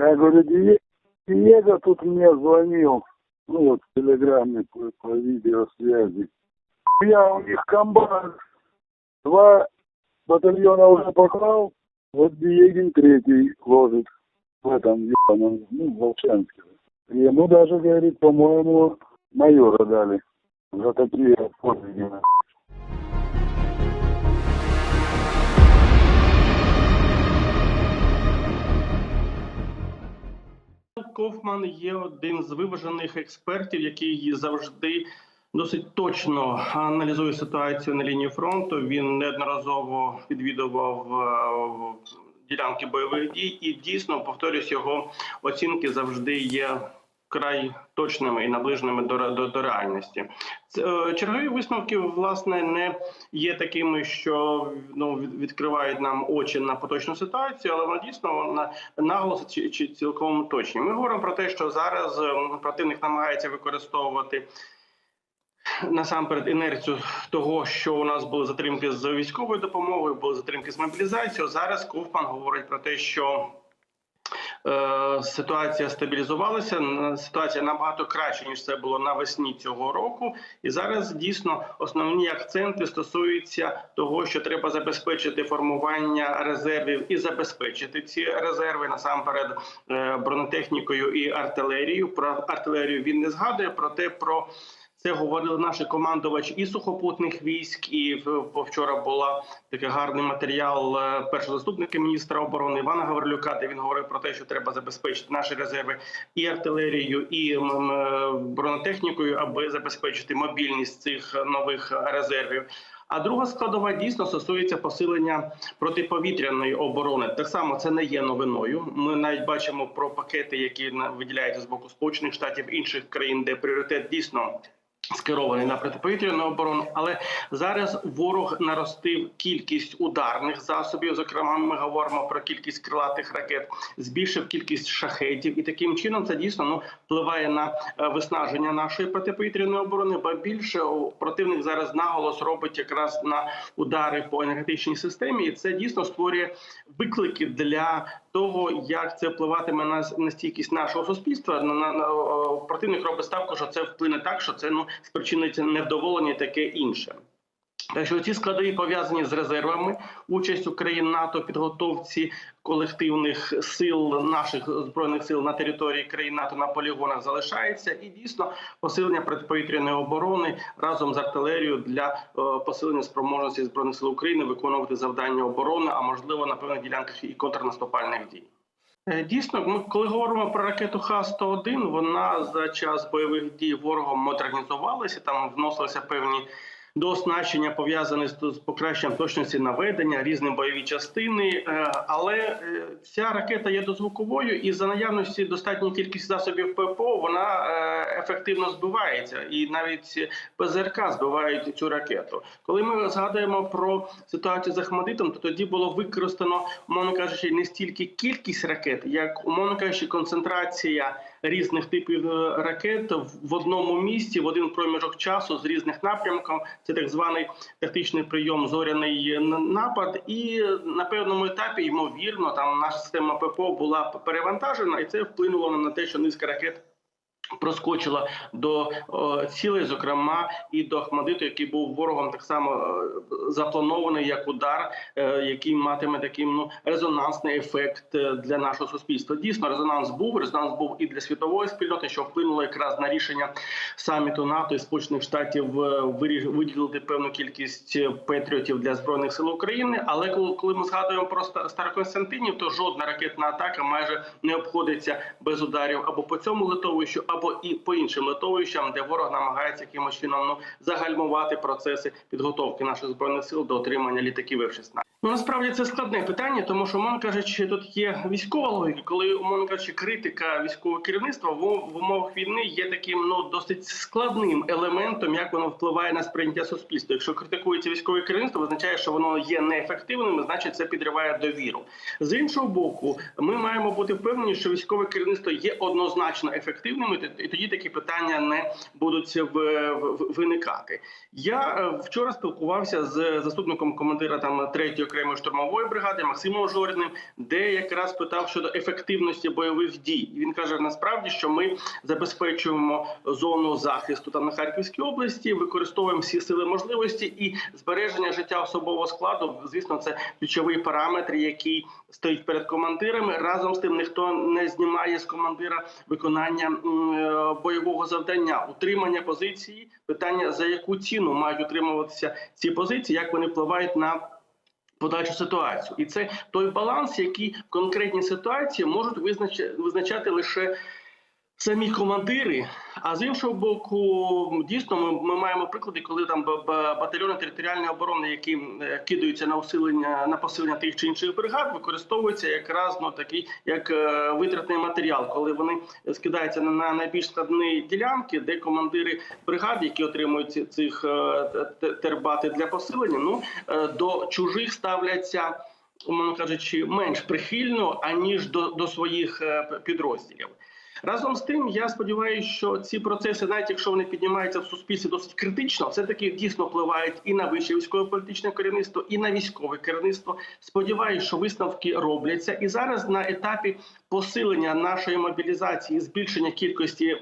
Я говорю, Дие- Диего тут мне звонил, ну вот в телеграме по, по видеосвязи. Я у них комбат, два батальона уже поклал, вот Диегин третий ложит в этом ебаном, ну, Волчанске. Ему даже, говорит, по-моему, майора дали за такие подвиги. Кофман є один з виважених експертів, який завжди досить точно аналізує ситуацію на лінії фронту. Він неодноразово відвідував е, ділянки бойових дій, і дійсно повторюсь, його оцінки завжди є край точними і наближеними до, до, до реальності. Це, е, Чергові висновки власне не є такими, що ну відкривають нам очі на поточну ситуацію, але вона дійсно вона наголос чи, чи цілком точні. Ми говоримо про те, що зараз ем, противник намагається використовувати. Насамперед інерцію того, що у нас були затримки з військовою допомогою, були затримки з мобілізацією. Зараз Ковпан говорить про те, що е, ситуація стабілізувалася. Ситуація набагато краще ніж це було навесні цього року. І зараз дійсно основні акценти стосуються того, що треба забезпечити формування резервів і забезпечити ці резерви насамперед е, бронетехнікою і артилерією. Про артилерію він не згадує, проте про це говорили наші командувачі і сухопутних військ. І вчора була такий гарний матеріал е, першого заступника міністра оборони Івана Гаврилюка, де він говорив про те, що треба забезпечити наші резерви і артилерією, і е, бронетехнікою, аби забезпечити мобільність цих нових резервів. А друга складова дійсно стосується посилення протиповітряної оборони. Так само це не є новиною. Ми навіть бачимо про пакети, які виділяються з боку Сполучених Штатів інших країн, де пріоритет дійсно. Скерований на протиповітряну оборону, але зараз ворог наростив кількість ударних засобів. Зокрема, ми говоримо про кількість крилатих ракет, збільшив кількість шахетів, і таким чином це дійсно ну впливає на е, виснаження нашої протиповітряної оборони. Ба більше противник зараз наголос робить якраз на удари по енергетичній системі, і це дійсно створює виклики для того, як це впливатиме на, на стійкість нашого суспільства. На, на, на противник робить ставку, що це вплине так, що це ну спричиниться невдоволення, таке інше. Так що ці складові пов'язані з резервами, участь України НАТО підготовці колективних сил наших збройних сил на території країн НАТО на полігонах залишається, і дійсно посилення протиповітряної оборони разом з артилерією для е, посилення спроможності збройних сил України виконувати завдання оборони, а можливо на певних ділянках і контрнаступальних дій. Е, Дійсно, ми коли говоримо про ракету Х-101, вона за час бойових дій ворогом модернізувалася. Там вносилися певні дооснащення, пов'язані з з покращенням точності наведення, різні бойові частини. Е, Але е, ця ракета є дозвуковою, і за наявності достатньої кількості засобів ППО вона е, ефективно збивається, і навіть ПЗРК збивають цю ракету. Коли ми згадуємо про ситуацію з Ахмадитом, то тоді було використано, умовно кажучи, не стільки кількість ракет, як умовно кажучи, концентрація різних типів ракет в одному місці в один проміжок часу з різних напрямків. Це так званий тактичний прийом зоряний напад. І на певному етапі, ймовірно, там наша система ППО була перевантажена, і це вплинуло на те, що низка ракет. Проскочила до цілей, зокрема і до Ахмадиту, який був ворогом так само запланований як удар, е, який матиме такий ну резонансний ефект е, для нашого суспільства. Дійсно, резонанс був. Резонанс був і для світової спільноти, що вплинуло якраз на рішення саміту НАТО і Сполучених Штатів е, виділити певну кількість патріотів для збройних сил України. Але коли, ми згадуємо про Ста- Староконстантинів, то жодна ракетна атака майже не обходиться без ударів або по цьому литовищу, або і по іншим литовищам, де ворог намагається якимось чином ну, загальмувати процеси підготовки наших збройних сил до отримання літаків F-16. Ну насправді це складне питання, тому що, умовно кажучи, тут є військова логіка, коли умовно кажучи, критика військового керівництва в, умовах війни є таким ну досить складним елементом, як воно впливає на сприйняття суспільства. Якщо критикується військове керівництво, означає, що воно є неефективним, і значить це підриває довіру. З іншого боку, ми маємо бути впевнені, що військове керівництво є однозначно ефективним, і тоді такі питання не будуть в- виникати. Я е, вчора спілкувався з заступником командира там третьої окремої штурмової бригади Максимом Жоріним, де якраз питав щодо ефективності бойових дій. І він каже: насправді, що ми забезпечуємо зону захисту там на Харківській області, використовуємо всі сили можливості і збереження життя особового складу. Звісно, це ключовий параметр, який стоїть перед командирами. Разом з тим ніхто не знімає з командира виконання е, бойового завдання, утримання позиції. Питання за яку ціну мають утримуватися ці позиції, як вони впливають на подальшу ситуацію, і це той баланс, який в конкретній ситуації можуть визначати, лише самі командири. А з іншого боку, дійсно, ми, ми маємо приклади, коли там батальйони територіальної оборони, які е, кидаються на усилення на посилення тих чи інших бригад, використовуються якраз ну такий як е, витратний матеріал, коли вони скидаються на, на найбільш складні ділянки, де командири бригад, які отримують цих е, тербати для посилення, ну до чужих ставляться. Умовно кажучи, менш прихильно аніж до, до своїх підрозділів. Разом з тим, я сподіваюся, що ці процеси, навіть якщо вони піднімаються в суспільстві досить критично, все таки дійсно впливають і на вище військово-політичне керівництво, і на військове керівництво. Сподіваюся, що висновки робляться. І зараз на етапі посилення нашої мобілізації, збільшення кількості.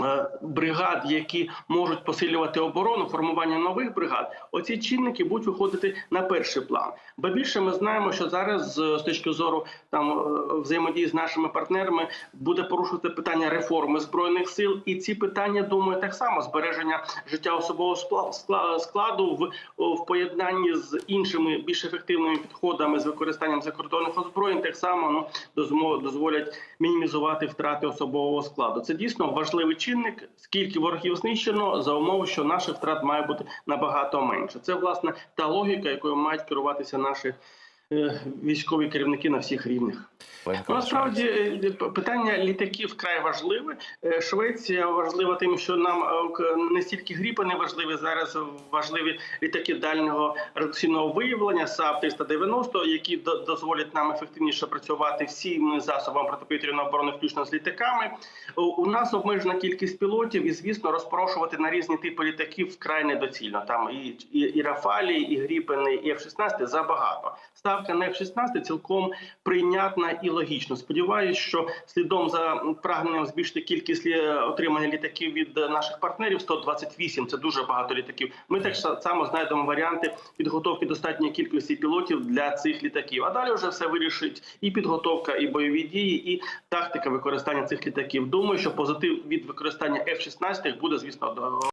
Е, Бригад, які можуть посилювати оборону, формування нових бригад, оці чинники будуть виходити на перший план. Бо більше ми знаємо, що зараз з з точки зору там е, взаємодії з нашими партнерами буде порушувати питання реформи збройних сил, і ці питання думаю так само збереження життя особового скла- скла- складу в, в поєднанні з іншими більш ефективними підходами з використанням закордонних озброєнь, так само ну дозволять мінімізувати втрати особового складу. Це дійсно важливий чинник. Скільки ворогів знищено за умови, що наших втрат має бути набагато менше. Це власне та логіка, якою мають керуватися наші військові керівники на всіх рівнях. Ну, Насправді е, питання літаків вкрай важливе. Е, Швеція важлива тим, що нам е, не стільки гріпани важливі зараз. Важливі літаки дальнього радіаційного виявлення САП 390 які до- дозволять нам ефективніше працювати всіми засобами протиповітряної оборони, включно з літаками. У- нас обмежена кількість пілотів, і звісно, розпорошувати на різні типи літаків вкрай недоцільно. Там і, і, і Рафалі, і Гріпени, і F-16 забагато. Ставка на F-16 цілком прийнятна і логічна. Сподіваюсь, що слідом за прагненням збільшити кількість отримання літаків від наших партнерів 128 – це дуже багато літаків. Ми так са- само знайдемо варіанти підготовки достатньої кількості пілотів для цих літаків. А далі вже все вирішить і підготовка, і бойові дії, і тактика використання цих літаків. Думаю, що позитив від використання F-16 буде, звісно, до-